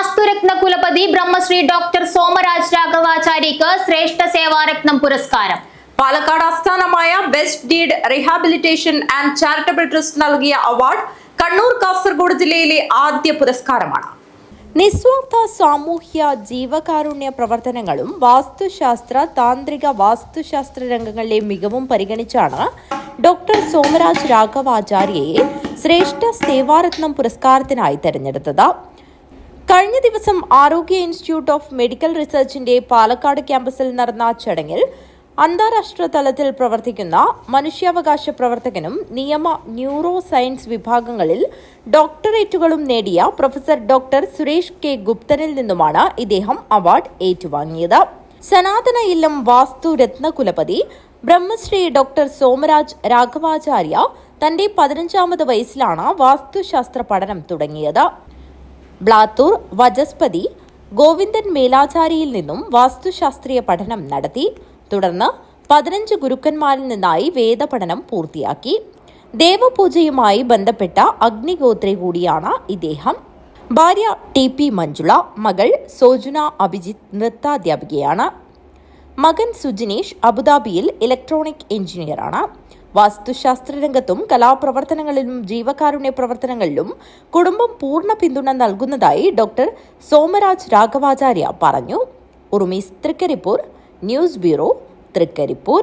വാസ്തുരത്ന കുലപതി ബ്രഹ്മശ്രീ ഡോക്ടർ സോമരാജ് രാഘവാചാര്യക്ക് ശ്രേഷ്ഠ സേവാരത്നം പുരസ്കാരം. പാലക്കാട് ആസ്ഥാനമായ best deed rehabilitation and charitable trust നൽകിയ അവാർഡ് കണ്ണൂർ കാസർഗോഡ് ജില്ലയിലെ ആദ്യ പുരസ്കാരമാണ്. നിസ്വാർത്ഥ സാമൂഹ്യ ജീവകാരുണ്യ പ്രവർത്തനങ്ങളും വാസ്തുശാസ്ത്ര താന്ത്രിക വാസ്തുശാസ്ത്ര രംഗങ്ങളിലെ മികവും പരിഗണിച്ചാണ് ഡോക്ടർ സോമരാജ് രാഘവാചാര്യയെ ശ്രേഷ്ഠ സേവാരത്നം പുരസ്കാരത്തിനായി തെരഞ്ഞെടുത്തത്. കഴിഞ്ഞ ദിവസം ആരോഗ്യ ഇൻസ്റ്റിറ്റ്യൂട്ട് ഓഫ് മെഡിക്കൽ റിസർച്ചിന്റെ പാലക്കാട് ക്യാമ്പസിൽ നടന്ന ചടങ്ങിൽ അന്താരാഷ്ട്ര തലത്തിൽ പ്രവർത്തിക്കുന്ന മനുഷ്യാവകാശ പ്രവർത്തകനും നിയമ ന്യൂറോ സയൻസ് വിഭാഗങ്ങളിൽ ഡോക്ടറേറ്റുകളും നേടിയ പ്രൊഫസർ ഡോക്ടർ സുരേഷ് കെ ഗുപ്തനിൽ നിന്നുമാണ് ഇദ്ദേഹം അവാർഡ് ഏറ്റുവാങ്ങിയത്. സനാതന ഇല്ലം വാസ്തു രത്നകുലപതി ബ്രഹ്മശ്രീ ഡോക്ടർ സോമരാജ് രാഘവാചാര്യ തന്റെ പതിനഞ്ചാമത് വയസ്സിലാണ് വാസ്തുശാസ്ത്ര പഠനം തുടങ്ങിയത്. ബ്ലാത്തൂർ വജസ്പതി ഗോവിന്ദൻ മേലാചാരിയിൽ നിന്നും വാസ്തുശാസ്ത്രീയ പഠനം നടത്തി. തുടർന്ന് പതിനഞ്ച് ഗുരുക്കന്മാരിൽ നിന്നായി വേദപഠനം പൂർത്തിയാക്കി. ദേവപൂജയുമായി ബന്ധപ്പെട്ട അഗ്നിഗോത്രി കൂടിയാണ് ഇദ്ദേഹം. ഭാര്യ ടി പി മഞ്ജുള മകൾ സോജുന അഭിജിത്ത് നൃത്താധ്യാപികയാണ്. മകൻ സുജിനീഷ് അബുദാബിയിൽ ഇലക്ട്രോണിക് എഞ്ചിനീയറാണ് വാസ്തുശാസ്ത്ര രംഗത്തും കലാപ്രവർത്തനങ്ങളിലും ജീവകാരുണ്യ പ്രവർത്തനങ്ങളിലും കുടുംബം പൂർണ പിന്തുണ നൽകുന്നതായി ഡോക്ടർ സോമരാജ് രാഘവാചാര്യ പറഞ്ഞു. Urumees Thrikkaripur news bureau Thrikkaripur.